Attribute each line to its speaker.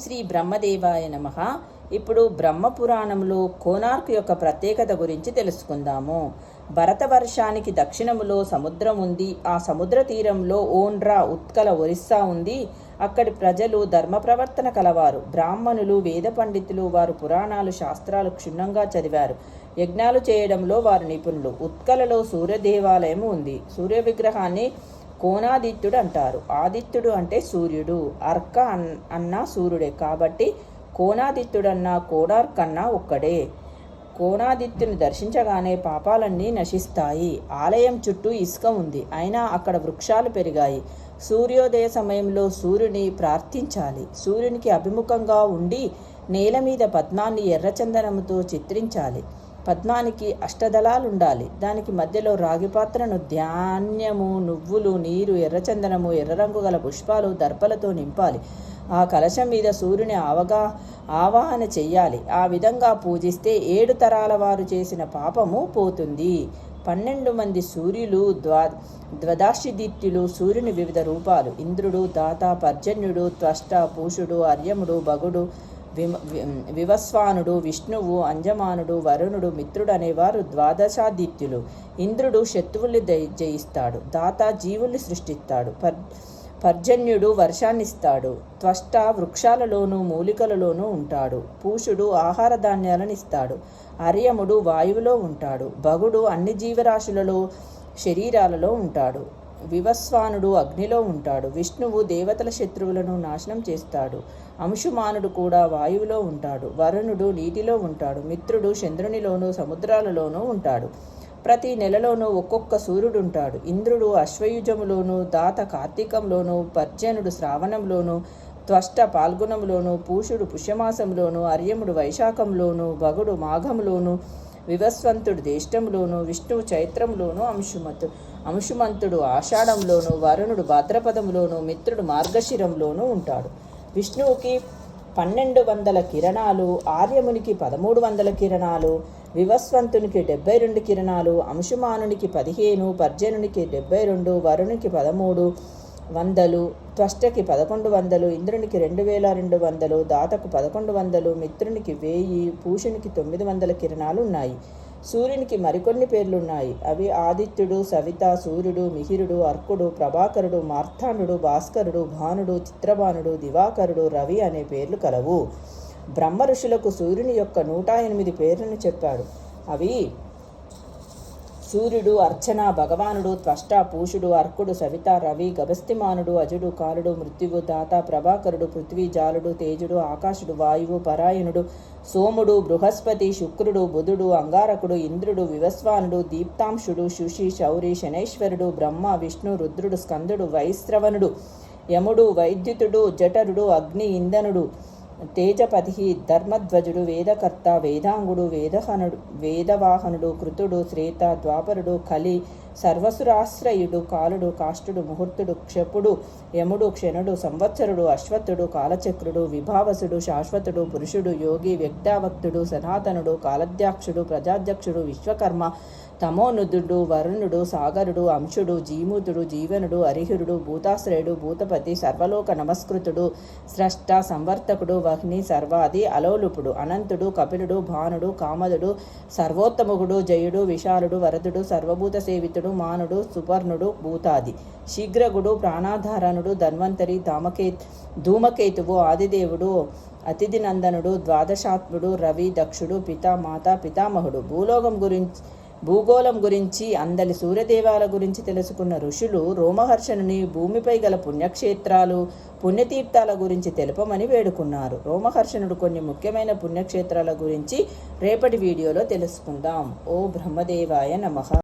Speaker 1: శ్రీ బ్రహ్మదేవాయ నమ. ఇప్పుడు బ్రహ్మ పురాణంలో కోనార్క్ యొక్క ప్రత్యేకత గురించి తెలుసుకుందాము. భరతవర్షానికి దక్షిణములో సముద్రం ఉంది. ఆ సముద్ర తీరంలో ఓండ్రా ఉత్కల ఒరిస్సా ఉంది. అక్కడి ప్రజలు ధర్మ ప్రవర్తన కలవారు. బ్రాహ్మణులు వేద పండితులు వారు పురాణాలు శాస్త్రాలు క్షుణ్ణంగా చదివారు. యజ్ఞాలు చేయడంలో వారు నిపుణులు. ఉత్కలలో సూర్య దేవాలయం ఉంది. సూర్య విగ్రహాన్ని కోనాదిత్యుడు అంటారు ఆదిత్యుడు అంటే సూర్యుడు. అర్క అన్ అన్న సూర్యుడే. కాబట్టి కోనాదిత్యుడన్నా కోడార్క్ అన్నా ఒక్కడే. కోనాదిత్యుని దర్శించగానే పాపాలన్నీ నశిస్తాయి. ఆలయం చుట్టూ ఇసుక ఉంది. అయినా అక్కడ వృక్షాలు పెరిగాయి. సూర్యోదయ సమయంలో సూర్యుని ప్రార్థించాలి. సూర్యునికి అభిముఖంగా ఉండి నేల మీద పద్మాన్ని ఎర్రచందనముతో చిత్రించాలి. పద్మానికి అష్టదళాలుండాలి. దానికి మధ్యలో రాగి పాత్రను ధాన్యము నువ్వులు నీరు ఎర్రచందనము ఎర్ర రంగు గల పుష్పాలు దర్పలతో నింపాలి. ఆ కలశం మీద సూర్యుని అవగా ఆవాహన చెయ్యాలి. ఆ విధంగా పూజిస్తే ఏడు తరాల వారు చేసిన పాపము పోతుంది. పన్నెండు మంది సూర్యులు ద్వా ద్వదాశిదిత్యులు సూర్యుని వివిధ రూపాలు. ఇంద్రుడు దాత పర్జన్యుడు త్వష్ట పూషుడు అర్యముడు భగుడు వివస్వానుడు విష్ణువు అంజమానుడు వరుణుడు మిత్రుడు అనేవారు ద్వాదశాదిత్యులు. ఇంద్రుడు శత్రువుల్ని జయిస్తాడు. దాత జీవుల్ని సృష్టిస్తాడు. పర్ పర్జన్యుడు వర్షాన్నిస్తాడు. త్వష్ట వృక్షాలలోనూ మూలికలలోనూ ఉంటాడు. పూషుడు ఆహార ధాన్యాలను ఇస్తాడు అర్యముడు వాయువులో ఉంటాడు. భగుడు అన్ని జీవరాశులలో శరీరాలలో ఉంటాడు. వివస్వానుడు అగ్నిలో ఉంటాడు. విష్ణువు దేవతల శత్రువులను నాశనం చేస్తాడు. అంశుమానుడు కూడా వాయువులో ఉంటాడు. వరుణుడు నీటిలో ఉంటాడు. మిత్రుడు చంద్రునిలోనూ సముద్రాలలోనూ ఉంటాడు. ప్రతి నెలలోనూ ఒక్కొక్క సూర్యుడు ఉంటాడు. ఇంద్రుడు అశ్వయుజములోను దాత కార్తీకంలోను పర్జనుడు శ్రావణంలోను త్వష్ట పాల్గొనంలోను పూషుడు పుష్యమాసంలోను అర్యముడు వైశాఖంలోను భగుడు మాఘంలోను వివస్వంతుడు దేష్టంలోను విష్ణువు చైత్రంలోను అంశుమతు. అంశుమంతుడు ఆషాఢంలోను వరుణుడు భాద్రపదంలోను మిత్రుడు మార్గశిరంలోనూ ఉంటాడు. విష్ణువుకి పన్నెండు వందల కిరణాలు ఆర్యమునికి పదమూడు వందల కిరణాలు వివస్వంతునికి డెబ్బై రెండు కిరణాలు అంశుమానునికి పదిహేను పర్జనునికి డెబ్బై రెండు వరుణునికి పదమూడు వందలు త్వష్టకి పదకొండు వందలు ఇంద్రునికి రెండు వేల రెండు వందలు దాతకు పదకొండు వందలు మిత్రునికి వెయ్యి పూషునికి తొమ్మిది వందల కిరణాలు ఉన్నాయి. సూర్యునికి మరికొన్ని పేర్లున్నాయి. అవి ఆదిత్యుడు సవిత సూర్యుడు మిహిరుడు అర్కుడు ప్రభాకరుడు మార్తాండు భాస్కరుడు భానుడు చిత్రభానుడు దివాకరుడు రవి అనే పేర్లు కలవు. బ్రహ్మ ఋషులకు సూర్యుని యొక్క నూట ఎనిమిది పేర్లను చెప్పాడు. అవి సూర్యుడు అర్చన భగవానుడు త్వష్ట పూషుడు అర్కుడు సవిత రవి గభస్తిమానుడు అజుడు కాలుడు మృత్యువు దాత ప్రభాకరుడు పృథ్వీజాలుడు తేజుడు ఆకాశుడు వాయువు పరాయణుడు సోముడు బృహస్పతి శుక్రుడు బుధుడు అంగారకుడు ఇంద్రుడు వివస్వానుడు దీప్తాంశుడు శుషి శౌరి శనైశ్వరుడు బ్రహ్మ విష్ణు రుద్రుడు స్కందుడు వైశ్రవణుడు యముడు వైద్యుతుడు జఠరుడు అగ్ని ఇంధనుడు తేజపతి ధర్మధ్వజుడు వేదకర్త వేదాంగుడు వేదహనుడు వేదవాహనుడు కృతుడు శ్రేత ద్వాపరుడు కలి సర్వసురాశ్రయుడు కాలుడు కాష్టుడు ముహూర్తుడు క్షపుడు యముడు క్షణుడు సంవత్సరుడు అశ్వత్థుడు కాలచక్రుడు విభావసుడు శాశ్వతుడు పురుషుడు యోగి వ్యక్తావక్తుడు సనాతనుడు కాలధ్యాక్షుడు ప్రజాధ్యక్షుడు విశ్వకర్మ తమోనుదుడు వరుణుడు సాగరుడు అంశుడు జీమూతుడు జీవనుడు అరిహురుడు భూతాశ్రయుడు భూతపతి సర్వలోక నమస్కృతుడు స్రష్ట సంవర్తకుడు వహ్ని సర్వాది అలోలుపుడు అనంతుడు కపిలుడు భానుడు కామదుడు సర్వోత్తముగుడు జయుడు విశాలుడు వరదుడు సర్వభూత సేవితుడు మానుడు సుపర్ణుడు భూతాది. శీఘ్రగుడు ప్రాణాధారణుడు ధన్వంతరి ధామకే ధూమకేతువు ఆదిదేవుడు అతిథి నందనుడు ద్వాదశాత్ముడు రవి దక్షుడు పితామాత పితామహుడు. భూలోకం గురించి భూగోళం గురించి అందలి సూర్యదేవాల గురించి తెలుసుకున్న ఋషులు రోమహర్షణుని భూమిపై గల పుణ్యక్షేత్రాలు పుణ్యతీర్థాల గురించి తెలుపమని వేడుకున్నారు. రోమహర్షణుడు కొన్ని ముఖ్యమైన పుణ్యక్షేత్రాల గురించి రేపటి వీడియోలో తెలుసుకుందాం. ఓ బ్రహ్మదేవాయ నమః.